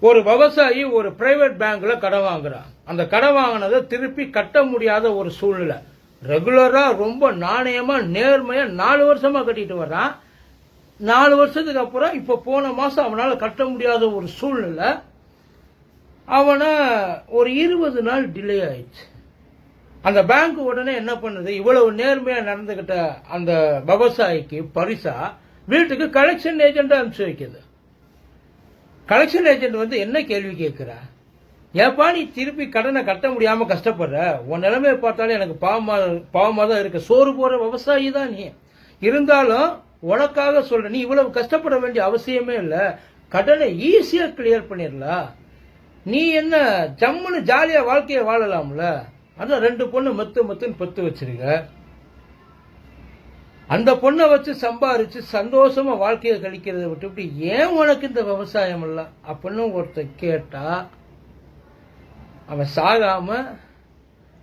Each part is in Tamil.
ஒரு விவசாயி ஒரு பிரைவேட் பேங்க்ல கடன் வாங்குறான். அந்த கடன் வாங்கினதை திருப்பி கட்ட முடியாத ஒரு சூழ்நிலை. ரெகுலரா ரொம்ப நாணயமா நேர்மையா நாலு வருஷமா கட்டிட்டு வர்றான். நாலு வருஷத்துக்கு அப்புறம் இப்ப போன மாசம் அவனால கட்ட முடியாத ஒரு சூழ்நிலை. அவனை ஒரு இருபது நாள் டிலே ஆயிடுச்சு. அந்த பேங்க் உடனே என்ன பண்ணுது? இவ்வளவு நேர்மையா நடந்துகிட்ட அந்த விவசாயிக்கு பரிசா வீட்டுக்கு கலெக்ஷன் ஏஜென்ட் அனுப்பிச்சு வைக்குது. கலெக்ஷன் ஏஜென்ட் வந்து என்ன கேள்வி கேட்கிறா? ஏப்பா நீ திருப்பி கடனை கட்ட முடியாம கஷ்டப்படுற? உன் நிலைமையை பார்த்தாலும் எனக்கு பாவமா பாவமாக தான் இருக்க. சோறு போற விவசாயி தான் நீ. இருந்தாலும் உனக்காக சொல்ற நீ இவ்வளவு கஷ்டப்பட வேண்டிய அவசியமே இல்லை. கடனை ஈஸியா கிளியர் பண்ணிடலாம் நீ என்ன ஜம்முன்னு ஜாலியா வாழ்க்கையை வாழலாம்ல? அதான் ரெண்டு பொண்ணு மத்து மத்துன்னு பத்து வச்சிருக்க. அந்த பொண்ணை வச்சு சம்பாரிச்சு சந்தோஷமா வாழ்க்கையை கழிக்கிறத விட்டுவிட்டு ஏன் உனக்கு இந்த விவசாயம் இல்லை? அப்படின்னு ஒருத்தர் கேட்டா அவன் சாகாம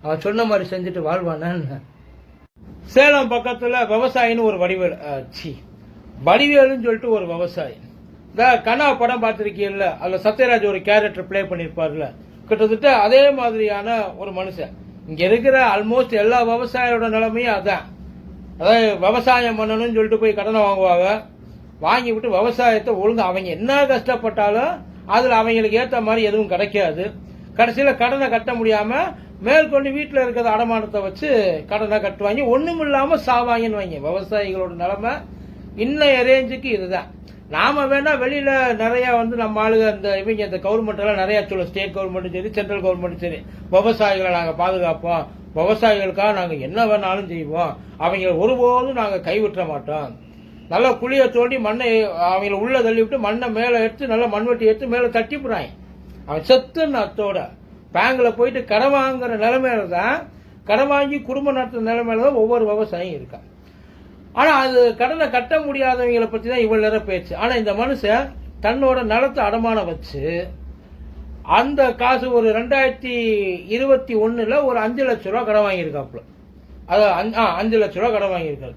அவன் சொன்ன மாதிரி செஞ்சுட்டு வாழ்வானான்னு சேலம் பக்கத்துல விவசாயின்னு ஒரு வடிவேல் சி வடிவேலுன்னு சொல்லிட்டு ஒரு விவசாயி. இந்த கனா படம் பார்த்துருக்கீங்கல்ல அதுல சத்யராஜ் ஒரு கேரக்டர் ப்ளே பண்ணிருப்பார்ல கிட்டத்தட்ட அதே மாதிரியான ஒரு மனுஷன். இங்க இருக்கிற ஆல்மோஸ்ட் எல்லா விவசாயியோட நிலைமையும் அதான். அதாவது விவசாயம் பண்ணணும்னு சொல்லிட்டு போய் கடனை வாங்குவாங்க. வாங்கி விட்டு விவசாயத்தை ஒழுங்கு அவங்க என்ன கஷ்டப்பட்டாலும் அதில் அவங்களுக்கு ஏற்ற மாதிரி எதுவும் கிடைக்காது. கடைசியில் கடனை கட்ட முடியாமல் மேற்கொண்டு வீட்டில் இருக்கிற அடமானத்தை வச்சு கடனை கட்டுவாங்க. ஒன்றும் இல்லாமல் சாவாங்கன்னு வைங்க விவசாயிகளோட நிலைமை இன்னும் ரேஞ்சுக்கு இதுதான். நாம வேணால் வெளியில் நிறையா வந்து நம்ம ஆளுங்க அந்த இவங்க இந்த கவர்மெண்ட்டெல்லாம் நிறையா சொல்லுவோம் ஸ்டேட் கவர்மெண்ட்டும் சரி சென்ட்ரல் கவர்மெண்ட்டும் சரி. விவசாயிகளை நாங்கள் பாதுகாப்போம். விவசாயிகளுக்காக நாங்கள் என்ன வேணாலும் செய்வோம். அவங்க ஒருபோதும் நாங்கள் கைவிட்ட மாட்டோம். நல்லா குழியை தோண்டி மண்ணை அவங்கள உள்ளே தள்ளி விட்டு மண்ணை மேலே எடுத்து நல்லா மண்வெட்டி எடுத்து மேலே தட்டிப்புறாங்க அவன் செத்துன்னு அத்தோட. பேங்கில் போயிட்டு கடன் வாங்குற நிலைமையில தான் கடன் வாங்கி குடும்பம் நடத்துற நிலைமையில தான் ஒவ்வொரு விவசாயியும் இருக்கான். ஆனால் அது கடனை கட்ட முடியாதவங்களை பற்றி தான் இவ்வளோ நேரம் பேச்சு. ஆனால் இந்த மனுஷன் தன்னோட நிலத்தை அடமானம் வச்சு அந்த காசு ஒரு ரெண்டாயிரத்தி இருபத்தி ஒன்றில் ஒரு அஞ்சு லட்ச ரூபா கடன் வாங்கியிருக்காப்புல. அது அஞ்சு- ஆ, அஞ்சு லட்ச ரூபா கடன் வாங்கியிருக்காரு.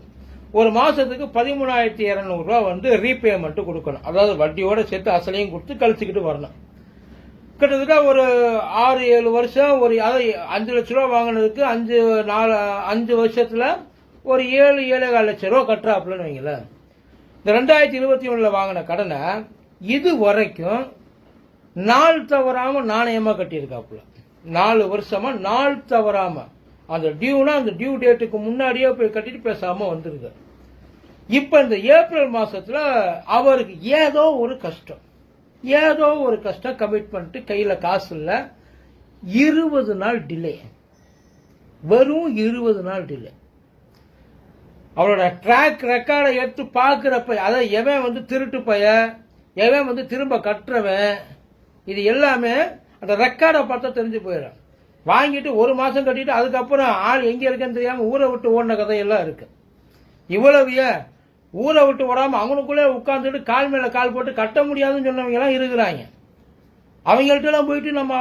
ஒரு மாதத்துக்கு பதிமூணாயிரத்தி இரநூறுவா வந்து ரீபேமெண்ட்டு கொடுக்கணும். அதாவது வட்டியோட சேர்த்து அசலையும் கொடுத்து கழிச்சுக்கிட்டு வரணும். கிட்டத்தட்ட ஒரு ஆறு ஏழு வருஷம் ஒரு அதாவது அஞ்சு லட்ச ரூபா வாங்கினதுக்கு அஞ்சு நாலு அஞ்சு வருஷத்தில் ஒரு ஏழு ஏழேகால் லட்சம் ரூபா கட்டுறாப்புலன்னு வைங்களேன். இந்த ரெண்டாயிரத்தி இருபத்தி ஒன்றில் வாங்கின கடனை இது வரைக்கும் நாள் தவறாம நாணயமா கட்டியிருக்காப்புல. நாலு வருஷமா நாள் தவறாம. அந்த டியூனா அந்த டியூ டேட்டுக்கு முன்னாடியே போய் கட்டிட்டு பேசாம வந்திருக்காரு இப்ப இந்த ஏப்ரல் மாசத்துல அவருக்கு ஏதோ ஒரு கஷ்டம். ஏதோ ஒரு கஷ்டம் கமிட்மெண்ட் கையில காசு இல்ல. இருபது நாள் டிலே வெறும் இருபது நாள் டிலே அவரோட ட்ராக் ரெக்கார்டை எடுத்து பார்க்குறப்ப அதை எவன் வந்து திருட்டு பைய எவன் வந்து திரும்ப கட்டுறவன்? இது எல்லாமே அந்த ரெக்கார்டை பார்த்தா தெரிஞ்சு போயிடும். வாங்கிட்டு ஒரு மாதம் கட்டிட்டு அதுக்கப்புறம் ஆள் எங்கே இருக்குன்னு தெரியாமல் ஊரை விட்டு ஓடின கதையெல்லாம் இருக்கு. இவ்வளவு ஊரை விட்டு ஓடாமல் அவனுக்குள்ளே உட்காந்துட்டு கால் மேலே கால் போட்டு கட்ட முடியாதுன்னு சொன்னவங்க எல்லாம் இருக்கிறாங்க. அவங்கள்ட்டலாம் போயிட்டு நம்ம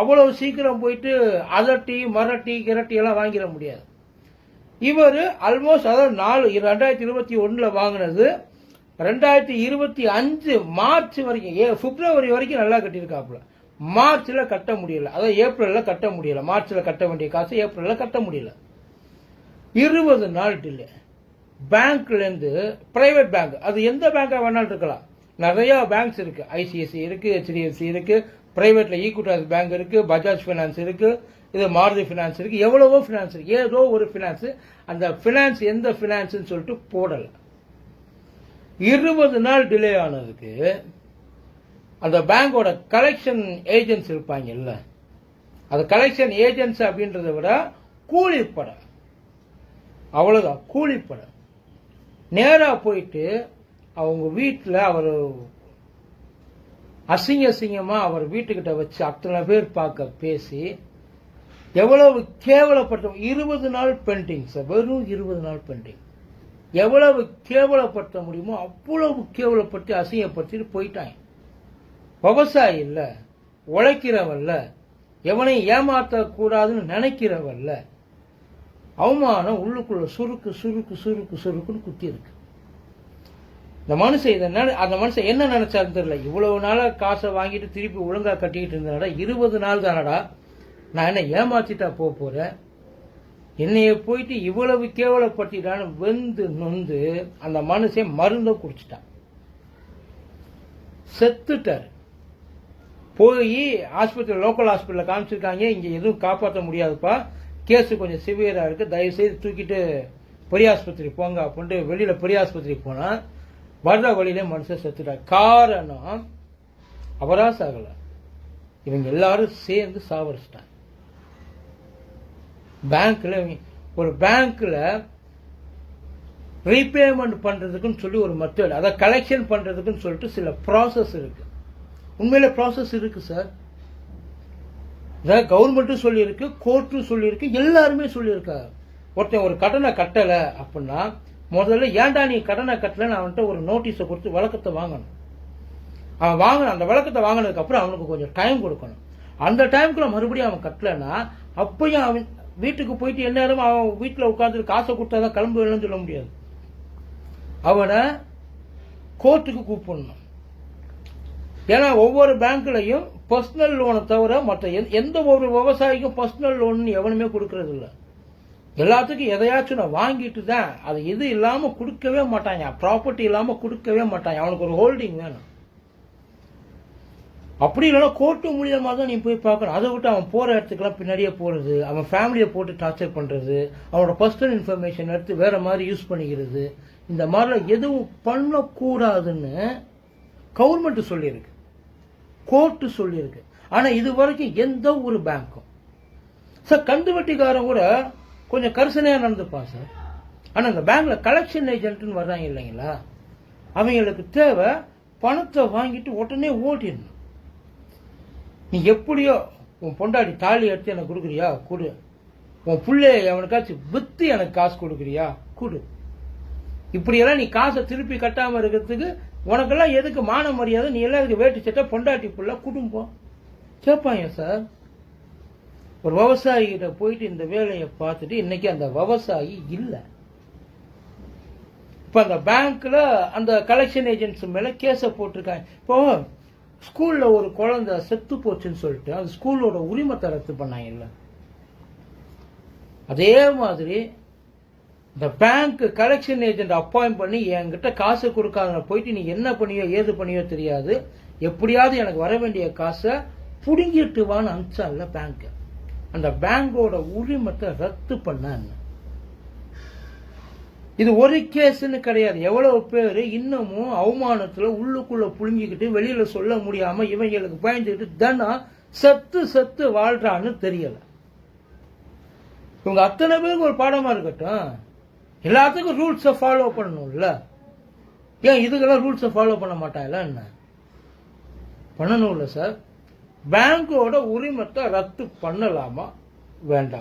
அவ்வளவு சீக்கிரம் போயிட்டு அதட்டி மரட்டி கிரட்டி எல்லாம் வாங்கிட முடியாது. இவர் ஆல்மோஸ்ட் அதாவது நாலு ரெண்டாயிரத்தி இருபத்தி ஒன்றில் வாங்கினது ரெண்டாயிரத்தி இருபத்தி அஞ்சு மார்ச் வரைக்கும் ஏ பிப்ரவரி வரைக்கும் நல்லா கட்டியிருக்காப்புல. மார்ச்ல கட்ட முடியல. அதாவது ஏப்ரல்ல கட்ட முடியல. மார்ச்ல கட்ட வேண்டிய காசு ஏப்ரல்ல கட்ட முடியல. இருபது நாள் டிலே பேங்க்லேருந்து ப்ரைவேட் பிரைவேட் பேங்க் அது எந்த பேங்காக வேணாலும் இருக்கலாம். நிறைய பேங்க்ஸ் இருக்கு. ஐசிஐசி இருக்கு ஹெச்டிஎஃப்சி இருக்கு பிரைவேட்ல ஈக்குட்டாஸ் பேங்க் இருக்கு பஜாஜ் ஃபினான்ஸ் இருக்கு இது மாருதி ஃபினான்ஸ் இருக்கு எவ்வளவோ ஃபினான்ஸ் இருக்கு. ஏதோ ஒரு ஃபினான்ஸ் அந்த ஃபினான்ஸ் எந்த ஃபினான்ஸ்னு சொல்லிட்டு போடலை. இருபது நாள் டிலே ஆனதுக்கு அந்த பேங்கோட கலெக்ஷன் ஏஜென்ட்ஸ் இருப்பாங்கல்ல. அது கலெக்ஷன் ஏஜென்ட்ஸ் அப்படின்றத விட கூலிப்படை. அவ்வளோதான் கூலிப்படை. நேராக போயிட்டு அவங்க வீட்டில் அவர் அசிங்க அசிங்கமாக அவர் வீட்டுக்கிட்ட வச்சு அத்தனை பேர் பார்க்க பேசி எவ்வளவு கேவலப்பட்ட இருபது நாள் பெண்டிங் சார் வெறும் இருபது நாள் பெண்டிங் எவ்வளவு கேவலப்படுத்த முடியுமோ அவ்வளவு கேவலப்படுத்தி அசிங்கப்படுத்திட்டு போயிட்டாங்க. விவசாயி இல்லை உழைக்கிறவல்ல எவனை ஏமாற்றக்கூடாதுன்னு நினைக்கிறவல்ல அவமானம் உள்ளுக்குள்ள சுருக்கு சுருக்கு சுருக்கு சுருக்குன்னு குத்தி இருக்கு. இந்த மனுஷன் இதை நினை- அந்த மனுஷன் என்ன நினைச்சாருன்னு தெரியல. இவ்வளவு நாளாக காசை வாங்கிட்டு திருப்பி ஒழுங்காக கட்டிக்கிட்டு இருந்தனடா இருபது நாள் தானடா நான் என்ன ஏமாத்திட்டா போக போகிறேன் என்னைய போயிட்டு இவ்வளவு கேவலப்படுத்திட்டான்னு வெந்து நொந்து அந்த மனுஷன் மருந்தை குடிச்சிட்டான். செத்துட்டார். போய் ஆஸ்பத்திரி லோக்கல் ஹாஸ்பிட்டலில் காமிச்சிருக்காங்க இங்கே எதுவும் காப்பாற்ற முடியாதுப்பா. கேஸு கொஞ்சம் சிவியராக இருக்குது தயவுசெய்து தூக்கிட்டு பெரிய ஆஸ்பத்திரி போங்க அப்படின்ட்டு வெளியில் பெரிய ஆஸ்பத்திரி போனால் வர்ற வழியிலே மனுஷன் செத்துட்டார் காரணம் அவரா சாகலை இவங்க எல்லாரும் சேர்ந்து சாவரிச்சிட்டாங்க பேங்க்கில் ஒரு பேங்க்கில் ரீபேமெண்ட் பண்ணுறதுக்குன்னு சொல்லி ஒரு மெத்தட் அதை கலெக்ஷன் பண்ணுறதுக்குன்னு சொல்லிட்டு சில ப்ராசஸ் இருக்குது உண்மையில் ப்ராசஸ் இருக்குது சார் கவர்மெண்ட்டும் சொல்லியிருக்கு கோர்ட்டும் சொல்லியிருக்கு எல்லாருமே சொல்லியிருக்காங்க. ஒருத்தன் ஒரு கடனை கட்டலை அப்படின்னா முதல்ல ஏன்டா நீ கடனை கட்டலைன்னு அவன்கிட்ட ஒரு நோட்டீஸை கொடுத்து வழக்கத்தை வாங்கணும். அவன் வாங்கணும் அந்த விளக்கத்தை வாங்கினதுக்கப்புறம் அவனுக்கு கொஞ்சம் டைம் கொடுக்கணும். அந்த டைமுக்குள்ள மறுபடியும் அவன் கட்டலைன்னா அப்பயும் அவன் வீட்டுக்கு போயிட்டு எந்நேரம் அவன் வீட்டில் உட்காந்து காசை கொடுத்தாதான் கிளம்பு வேணும்னு சொல்ல முடியாது. அவனை கோர்ட்டுக்கு கூப்பிடணும். ஏன்னா ஒவ்வொரு பேங்க்லையும் பர்சனல் லோனை தவிர மற்ற எந்த- எந்த ஒரு விவசாயிக்கும் பர்சனல் லோன் எவனுமே கொடுக்கறது இல்லை எல்லாத்துக்கும் எதையாச்சும் நான் வாங்கிட்டு தான் அது இது இல்லாமல் கொடுக்கவே மாட்டாங்க. ப்ராப்பர்ட்டி இல்லாமல் கொடுக்கவே மாட்டாங்க. அவனுக்கு ஒரு ஹோல்டிங் வேணும். அப்படி இல்லைன்னா கோர்ட்டு மூலியமாக தான் நீ போய் பார்க்கணும். அதை விட்டு அவன் போகிற இடத்துக்குலாம் பின்னாடியே போகிறது அவன் ஃபேமிலியை போட்டு டார்ச்சர் பண்ணுறது அவனோட பர்சனல் இன்ஃபர்மேஷன் எடுத்து வேற மாதிரி யூஸ் பண்ணிக்கிறது. இந்த மாதிரிலாம் எதுவும் பண்ணக்கூடாதுன்னு கவர்மெண்ட் சொல்லியிருக்கு. கோர்ட்டு சொல்லியிருக்கு. ஆனால் இது வரைக்கும் எந்த ஒரு பேங்க்கும் சார் கந்து வட்டிக்காரன் கூட கொஞ்சம் கரிசனையாக நடந்துப்பான் சார் ஆனால் இந்த பேங்க்ல கலெக்ஷன் ஏஜென்ட்னு வர்றாங்க இல்லைங்களா? அவங்களுக்கு தேவை பணத்தை வாங்கிட்டு உடனே ஓட்டிடணும். நீ எப்படியோ உன் பொண்டாட்டி தாலி எடுத்து எனக்கு கொடுக்குறியா? கொடு. உன் பிள்ளைய அவனுக்காச்சும் வித்து எனக்கு காசு கொடுக்குறியா? கொடு. இப்படியெல்லாம் நீ காசை திருப்பி கட்டாமல் இருக்கிறதுக்கு உனக்கெல்லாம் எதுக்கு மான மரியாதை? நீ எல்லாம் இதுக்கு வேட்டு சட்டை பொண்டாட்டி புள்ள குடும்பம். கேட்பாங்க சார் ஒரு விவசாயிகிட்ட போயிட்டு இந்த வேலையை பார்த்துட்டு இன்னைக்கு அந்த விவசாயி இல்லை. இப்போ அந்த பேங்க்ல அந்த கலெக்ஷன் ஏஜென்சி மேல கேஸை போட்டிருக்காங்க. இப்போ ஸ்கூலில் ஒரு குழந்தை செத்து போச்சுன்னு சொல்லிட்டு அந்த ஸ்கூலோட உரிமத்தை ரத்து பண்ணாங்கல்ல. அதே மாதிரி இந்த பேங்க் கலெக்ஷன் ஏஜென்ட் அப்பாயிண்ட் பண்ணி என்கிட்ட காசு கொடுக்காத போயிட்டு நீ என்ன பண்ணியோ ஏது பண்ணியோ தெரியாது. எப்படியாவது எனக்கு வர வேண்டிய காசை புடுங்கிட்டு வான்னு அனுப்பிச்சான்ல பேங்க் அந்த பேங்கோட உரிமத்தை ரத்து பண்ணான்னு. இது ஒரு கேஸ்ன்னு கிடையாது. எவ்வளவு பேர் இன்னமும் அவமானத்துல உள்ளுக்குள்ள புழுங்கிக்கிட்டு வெளியில சொல்ல முடியாம இவங்களுக்கு பயந்துக்கிட்டு தினம் செத்து செத்து வாழ்றான்னு தெரியல. இவங்க அத்தனை பேருக்கு ஒரு பாடமா இருக்கட்டும். எல்லாத்துக்கும் ரூல்ஸை ஃபாலோ பண்ணணும்ல. ஏன் இதுக்கெல்லாம் ரூல்ஸை ஃபாலோ பண்ண மாட்டாங்களா என்ன? பண்ணணும்ல சார் பேங்கோட உரிமத்தை ரத்து பண்ணலாமா? வேண்டாம்.